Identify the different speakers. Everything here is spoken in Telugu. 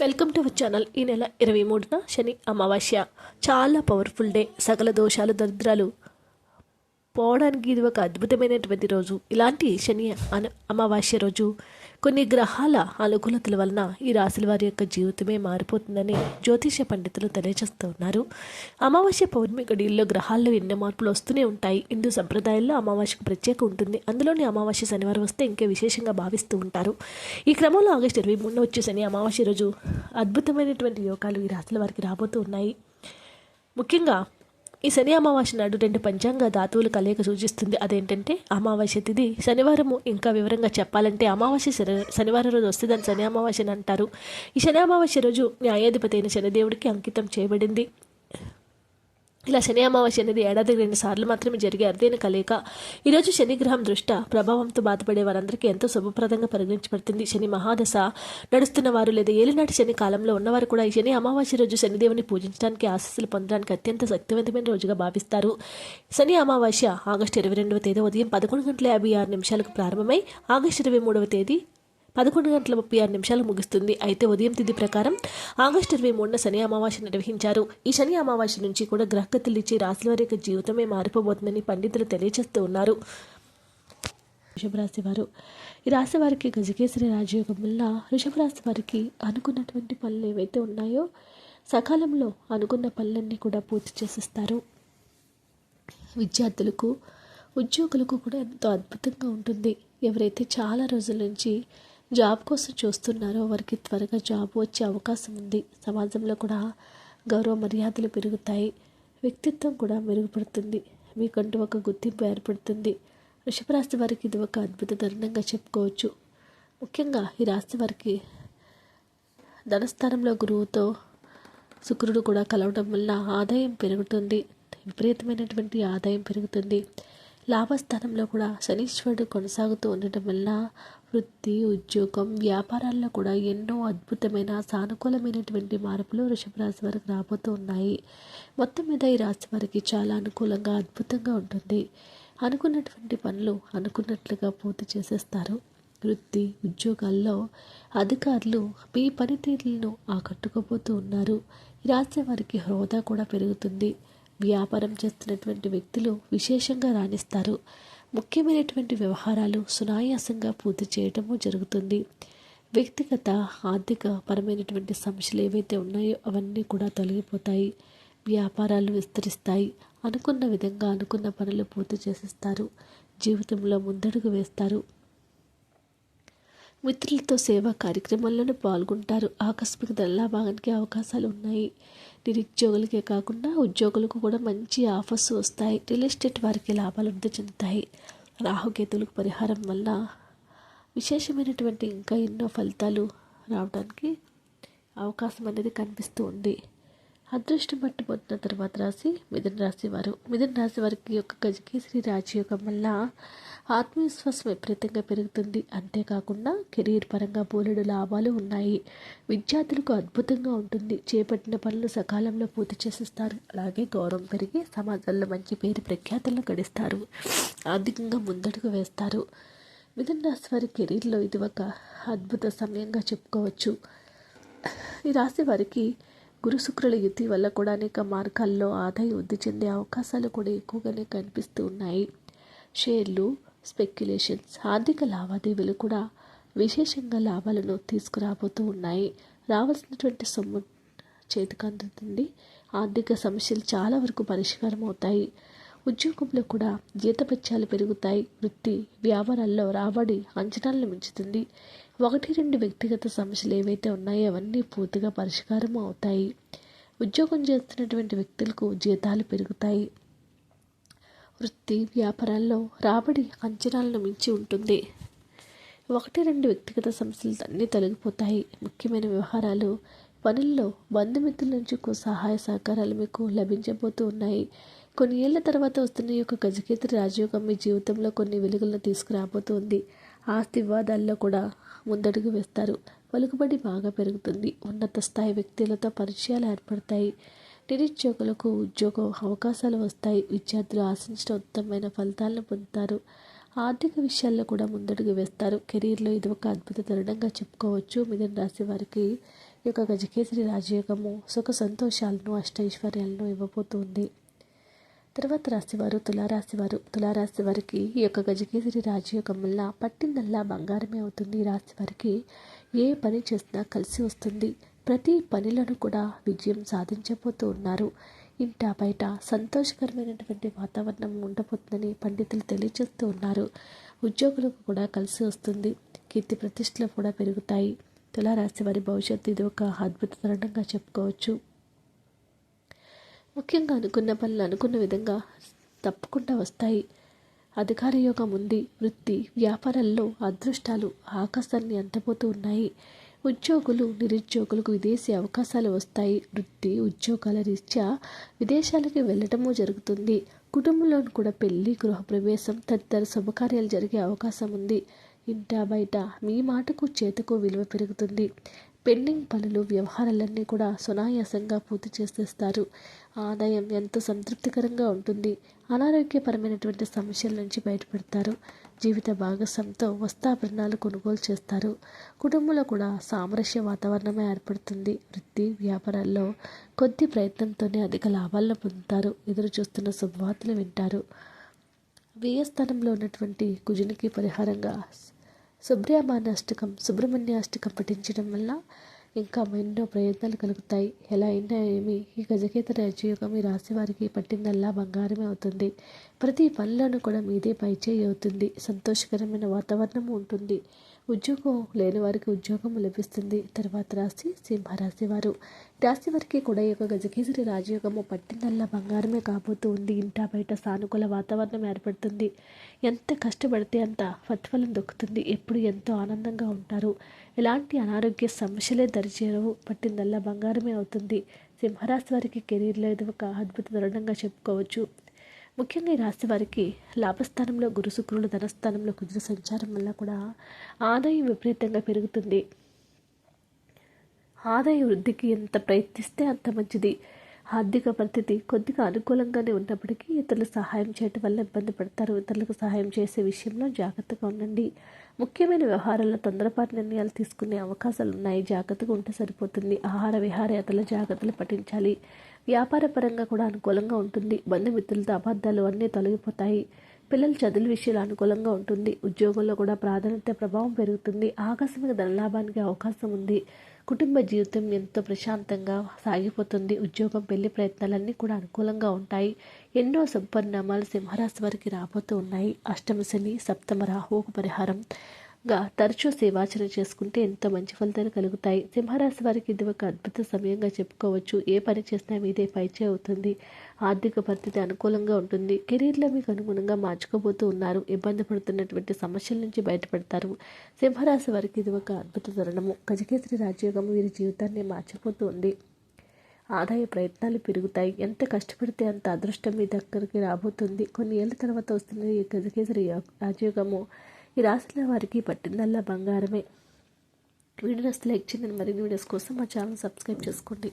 Speaker 1: Welcome to our channel. ఈ నెల ఇరవై మూడున శని అమావాస్య. చాలా పవర్ఫుల్ డే. సకల దోషాలు దరిద్రాలు పోవడానికి ఇది ఒక అద్భుతమైనటువంటి రోజు. ఇలాంటి శని అను అమావాస్య రోజు కొన్ని గ్రహాల అనుకూలతల వలన ఈ రాశుల వారి యొక్క జీవితమే మారిపోతుందని జ్యోతిష పండితులు తెలియజేస్తూ ఉన్నారు. అమావాస్య పౌర్ణమి గడియల్లో గ్రహాల్లో ఎన్నో మార్పులు వస్తూనే ఉంటాయి. హిందూ సంప్రదాయాల్లో అమావాస్యకు ప్రత్యేక ఉంటుంది. అందులోని అమావాస్య శనివారం వస్తే ఇంకా విశేషంగా భావిస్తూ ఉంటారు. ఈ క్రమంలో ఆగస్టు ఇరవై మూడున వచ్చే శని అమావాస్య రోజు అద్భుతమైనటువంటి యోగాలు ఈ రాశుల వారికి రాబోతూ ఉన్నాయి. ముఖ్యంగా ఈ శని అమావాస్య నాడు రెండు పంచాంగ ధాతువులు కలయిక సూచిస్తుంది. అదేంటంటే అమావాస్య తిథి శనివారము ఇంకా వివరంగా చెప్పాలంటే అమావాస్య శనివారం రోజు వస్తే దాన్ని శని అమావాస్య అని అంటారు. ఈ శని అమావాస్య రోజు న్యాయాధిపతి అయిన శనిదేవుడికి అంకితం చేయబడింది. ఇలా శని అమావాస్య అనేది ఏడాదికి రెండు సార్లు మాత్రమే జరిగే అరుదైన కలయిక ఈరోజు శనిగ్రహం దృష్ట ప్రభావంతో బాధపడే వారందరికీ ఎంతో శుభప్రదంగా పరిగణించబడుతుంది. శని మహాదశ నడుస్తున్న వారు లేదా ఏలినాటి శని కాలంలో ఉన్నవారు కూడా ఈ శని అమావాస్య రోజు శనిదేవుని పూజించడానికి ఆశీస్సులు పొందడానికి అత్యంత శక్తివంతమైన రోజుగా భావిస్తారు. శని అమావాస్య ఆగస్టు ఇరవై రెండవ తేదీ ఉదయం పదకొండు గంటల యాభై ఆరు నిమిషాలకు ప్రారంభమై ఆగస్టు ఇరవై మూడవ తేదీ పదకొండు గంటల ముప్పై ఆరు నిమిషాలు ముగుస్తుంది. అయితే ఉదయం తిథి ప్రకారం ఆగస్టు ఇరవై మూడున శని అమావాస్య నిర్వహించారు. ఈ శని అమావాస్య నుంచి కూడా గ్రహగతులు ఇచ్చి రాశుల వారి యొక్క జీవితమే మారిపోబోతుందని పండితులు తెలియజేస్తూ ఉన్నారు. వృషభ వారు. ఈ రాశి వారికి గజకేసరి రాజయోగం వల్ల వృషభ వారికి అనుకున్నటువంటి పనులు ఏవైతే ఉన్నాయో సకాలంలో అనుకున్న పనులన్నీ కూడా పూర్తి చేసిస్తారు. విద్యార్థులకు ఉద్యోగులకు కూడా ఎంతో అద్భుతంగా ఉంటుంది. ఎవరైతే చాలా రోజుల నుంచి జాబ్ కోసం చూస్తున్నారో వారికి త్వరగా జాబ్ వచ్చే అవకాశం ఉంది. సమాజంలో కూడా గౌరవ మర్యాదలు పెరుగుతాయి. వ్యక్తిత్వం కూడా మెరుగుపడుతుంది. మీకంటూ ఒక గుర్తింపు ఏర్పడుతుంది. వృషభరాశి వారికి ఇది ఒక అద్భుత తరుణంగా చెప్పుకోవచ్చు. ముఖ్యంగా ఈ రాశి వారికి ధనస్థానంలో గురువుతో శుక్రుడు కూడా కలవడం వల్ల ఆదాయం పెరుగుతుంది. విపరీతమైనటువంటి ఆదాయం పెరుగుతుంది. లాభస్థానంలో కూడా శనీశ్వరుడు కొనసాగుతూ ఉండటం వల్ల వృత్తి ఉద్యోగం వ్యాపారాల్లో కూడా ఎన్నో అద్భుతమైన సానుకూలమైనటువంటి మార్పులు వృషభ రాశి వారికి రాబోతూ ఉన్నాయి. మొత్తం మీద ఈ రాశి వారికి చాలా అనుకూలంగా అద్భుతంగా ఉంటుంది. అనుకున్నటువంటి పనులు అనుకున్నట్లుగా పూర్తి చేసేస్తారు. వృత్తి ఉద్యోగాల్లో అధికారులు మీ పనితీరులను ఆకట్టుకోబోతూ ఉన్నారు. ఈ రాశి వారికి హోదా కూడా పెరుగుతుంది. వ్యాపారం చేస్తున్నటువంటి వ్యక్తులు విశేషంగా రాణిస్తారు. ముఖ్యమైనటువంటి వ్యవహారాలు సునాయాసంగా పూర్తి చేయటము జరుగుతుంది. వ్యక్తిగత ఆర్థిక పరమైనటువంటి సమస్యలు ఏవైతే ఉన్నాయో అవన్నీ కూడా తొలగిపోతాయి. వ్యాపారాలు విస్తరిస్తాయి. అనుకున్న విధంగా అనుకున్న పనులు పూర్తి చేసిస్తారు. జీవితంలో ముందడుగు వేస్తారు. మిత్రులతో సేవా కార్యక్రమాల్లోనూ పాల్గొంటారు. ఆకస్మిక ధనలాభానికి అవకాశాలు ఉన్నాయి. నిరుద్యోగులకే కాకుండా ఉద్యోగులకు కూడా మంచి ఆఫర్స్ వస్తాయి. రియల్ ఎస్టేట్ వారికి లాభాలు వృద్ధి చెందుతాయి. రాహుకేతులకు పరిహారం వల్ల విశేషమైనటువంటి ఇంకా ఎన్నో ఫలితాలు రావడానికి అవకాశం అనేది కనిపిస్తూ ఉంది. అదృష్టం పట్టుబోతున్న తర్వాత రాశి మిథున రాశి వారు. మిథున రాశి వారికి యొక్క గజకేసరి రాజయోగం వల్ల ఆత్మవిశ్వాసం విపరీతంగా పెరుగుతుంది. అంతేకాకుండా కెరీర్ పరంగా బోలెడు లాభాలు ఉన్నాయి. విద్యార్థులకు అద్భుతంగా ఉంటుంది. చేపట్టిన పనులు సకాలంలో పూర్తి చేసిస్తారు. అలాగే గౌరవం పెరిగి సమాజంలో మంచి పేరు ప్రఖ్యాతులను గడిస్తారు. ఆర్థికంగా ముందడుగు వేస్తారు. మిథున రాశి వారి కెరీర్లో ఇది ఒక అద్భుత సమయంగా చెప్పుకోవచ్చు. ఈ రాశి వారికి గురు శుక్రుల యుతి వల్ల కూడా అనేక మార్గాల్లో ఆదాయం వృద్ధి చెందే అవకాశాలు కూడా ఎక్కువగానే కనిపిస్తూ ఉన్నాయి. షేర్లు స్పెక్యులేషన్స్ ఆర్థిక లావాదేవీలు కూడా విశేషంగా లాభాలను తీసుకురాబోతూ ఉన్నాయి. రావాల్సినటువంటి సొమ్ము చేతికి అందుతుంది. ఆర్థిక సమస్యలు చాలా వరకు పరిష్కారం అవుతాయి. ఉద్యోగంలో కూడా జీతపత్యాలు పెరుగుతాయి. వృత్తి వ్యాపారాల్లో రాబడి అంచనాలను మించుతుంది. ఒకటి రెండు వ్యక్తిగత సమస్యలు ఏవైతే ఉన్నాయో అవన్నీ పూర్తిగా పరిష్కారం అవుతాయి. ఉద్యోగం చేస్తున్నటువంటి వ్యక్తులకు జీతాలు పెరుగుతాయి. వృత్తి వ్యాపారాల్లో రాబడి అంచనాలను మించి ఉంటుంది. ఒకటి రెండు వ్యక్తిగత సమస్యలు అన్నీ తొలగిపోతాయి. ముఖ్యమైన వ్యవహారాలు పనుల్లో బంధుమిత్రుల నుంచి సహాయ సహకారాలు మీకు లభించబోతూ ఉన్నాయి. కొన్ని ఏళ్ళ తర్వాత వస్తున్న ఈ యొక్క గజకేతరి రాజయోగం మీ జీవితంలో కొన్ని వెలుగులను తీసుకురాబోతుంది. ఆస్తి వివాదాల్లో కూడా ముందడుగు వేస్తారు. పలుకుబడి బాగా పెరుగుతుంది. ఉన్నత స్థాయి వ్యక్తులతో పరిచయాలు ఏర్పడతాయి. నిరుద్యోగులకు ఉద్యోగ అవకాశాలు వస్తాయి. విద్యార్థులు ఆశించిన ఉత్తమమైన ఫలితాలను పొందుతారు. ఆర్థిక విషయాల్లో కూడా ముందడుగు వేస్తారు. కెరీర్లో ఇది ఒక అద్భుత తరుణంగా చెప్పుకోవచ్చు. మిథున రాశి వారికి ఈ యొక్క గజకేసరి రాజయోగము సుఖ సంతోషాలను అష్టైశ్వర్యాలను ఇవ్వబోతుంది. తర్వాత రాశివారు తులారాశివారు తులారాశి వారికి ఈ యొక్క గజకేసరి రాజయోగం వల్ల పట్టిందల్లా బంగారమే అవుతుంది. రాశి వారికి ఏ పని చేసినా కలిసి వస్తుంది. ప్రతి పనిలను కూడా విజయం సాధించబోతూ ఉన్నారు. ఇంట బయట సంతోషకరమైనటువంటి వాతావరణం ఉండబోతుందని పండితులు తెలియజేస్తూ ఉన్నారు. ఉద్యోగులకు కూడా కలిసి వస్తుంది. కీర్తి ప్రతిష్టలు కూడా పెరుగుతాయి. తులారాశి వారి భవిష్యత్తు ఇది ఒక అద్భుత తరుణంగా చెప్పుకోవచ్చు. ముఖ్యంగా అనుకున్న పనులు అనుకున్న విధంగా తప్పకుండా వస్తాయి. అధికార యోగం ఉంది. వృత్తి వ్యాపారాల్లో అదృష్టాలు ఆకాశాన్ని అంటపోతూ ఉన్నాయి. ఉద్యోగులు నిరుద్యోగులకు విదేశీ అవకాశాలు వస్తాయి. వృత్తి ఉద్యోగాల రీత్యా విదేశాలకి వెళ్ళటము జరుగుతుంది. కుటుంబంలో కూడా పెళ్ళి గృహప్రవేశం తదితర శుభకార్యాలు జరిగే అవకాశం ఉంది. ఇంట బయట మీ మాటకు చేతకు విలువ పెరుగుతుంది. పెండింగ్ పనులు వ్యవహారాలన్నీ కూడా సునాయాసంగా పూర్తి చేసేస్తారు. ఆదాయం ఎంతో సంతృప్తికరంగా ఉంటుంది. అనారోగ్యపరమైనటువంటి సమస్యల నుంచి బయటపడతారు. జీవిత భాగస్వామితో వస్తాభరణాలు కొనుగోలు చేస్తారు. కుటుంబంలో కూడా సామరస్య వాతావరణమే ఏర్పడుతుంది. వృత్తి వ్యాపారాల్లో కొద్ది ప్రయత్నంతోనే అధిక లాభాలను పొందుతారు. ఎదురు చూస్తున్న శుభవార్తలు వింటారు. వ్యయస్థానంలో ఉన్నటువంటి కుజునికి పరిహారంగా సుబ్రహ్మణ్య అష్టకం సుబ్రహ్మణ్య అష్టకం పఠించడం వల్ల ఇంకా ఎన్నో ప్రయత్నాలు కలుగుతాయి. ఎలా అయినా ఏమి ఈ గజకేత రాజయోగం ఈ రాశి వారికి పట్టిందల్లా బంగారమే అవుతుంది. ప్రతి పనిలోనూ కూడా మీదే పైచేయి అవుతుంది. సంతోషకరమైన వాతావరణం ఉంటుంది. ఉద్యోగం లేని వారికి ఉద్యోగం లభిస్తుంది. తర్వాత రాశి సింహరాశి వారు. రాశి వారికి కూడా ఈ యొక్క గజకేసరి రాజయోగము పట్టిందల్లా బంగారమే కాబోతూ ఉంది ఇంటా బయట సానుకూల వాతావరణం ఏర్పడుతుంది. ఎంత కష్టపడితే అంత ప్రతిఫలం దొక్కుతుంది. ఎప్పుడు ఎంతో ఆనందంగా ఉంటారు. ఎలాంటి అనారోగ్య సమస్యలే దరిచేరవు. పట్టిందల్లా బంగారమే అవుతుంది. సింహరాశి వారికి కెరీర్లో ఇది ఒక అద్భుత దృఢంగా చెప్పుకోవచ్చు. ముఖ్యంగా ఈ రాశి వారికి లాభస్థానంలో గురు శుక్రులు ధనస్థానంలో కుజుల సంచారం వల్ల కూడా ఆదాయం విపరీతంగా పెరుగుతుంది. ఆదాయ వృద్ధికి ఎంత ప్రయత్నిస్తే అంత మంచిది. ఆర్థిక పరిస్థితి కొద్దిగా అనుకూలంగానే ఉన్నప్పటికీ ఇతరులు సహాయం చేయటం వల్ల ఇబ్బంది పడతారు. ఇతరులకు సహాయం చేసే విషయంలో జాగ్రత్తగా ఉండండి. ముఖ్యమైన వ్యవహారాల్లో తొందరపాటు నిర్ణయాలు తీసుకునే అవకాశాలు ఉన్నాయి. జాగ్రత్తగా ఉంటే సరిపోతుంది. ఆహార విహారయాత్రల జాగ్రత్తలు పఠించాలి వ్యాపార పరంగా కూడా అనుకూలంగా ఉంటుంది. బంధుమిత్రులతో అబద్ధాలు అన్నీ తొలగిపోతాయి. పిల్లల చదువుల విషయాలు అనుకూలంగా ఉంటుంది. ఉద్యోగంలో కూడా ప్రాధాన్యత ప్రభావం పెరుగుతుంది. ఆకస్మిక ధనలాభానికి అవకాశం ఉంది. కుటుంబ జీవితం ఎంతో ప్రశాంతంగా సాగిపోతుంది. ఉద్యోగం పెళ్ళి ప్రయత్నాలన్నీ కూడా అనుకూలంగా ఉంటాయి. ఎన్నో సంపరిణామాలు సింహరాశి వారికి రాబోతూ ఉన్నాయి. అష్టమ శని సప్తమ రాహువుకు పరిహారం. గా తరచూ సేవాచరణ చేసుకుంటే ఎంతో మంచి ఫలితాలు కలుగుతాయి? సింహరాశి వారికి ఇది ఒక అద్భుత సమయంగా చెప్పుకోవచ్చు. ఏ పని చేసినా మీదే పైచే అవుతుంది. ఆర్థిక పరిస్థితి అనుకూలంగా ఉంటుంది. కెరీర్లో మీకు అనుగుణంగా మార్చుకోబోతూ ఉన్నారు. ఇబ్బంది పడుతున్నటువంటి సమస్యల నుంచి బయటపడతారు. సింహరాశి వారికి ఇది ఒక అద్భుత తరుణము. గజకేసరి రాజయోగం వీరి జీవితాన్ని మార్చిపోతూ ఉంది. ఆదాయ ప్రయత్నాలు పెరుగుతాయి. ఎంత కష్టపడితే అంత అదృష్టం మీ దగ్గరికి రాబోతుంది. కొన్ని ఏళ్ళ తర్వాత వస్తున్న ఈ గజకేసరి రాజయోగము. ఈ రాశుల వారికి పట్టిందల్లా బంగారమే. వీడియోస్ లైక్ చేయండి మరిన్ని వీడియోస్ కోసం మా ఛానల్ సబ్స్క్రైబ్ చేసుకోండి.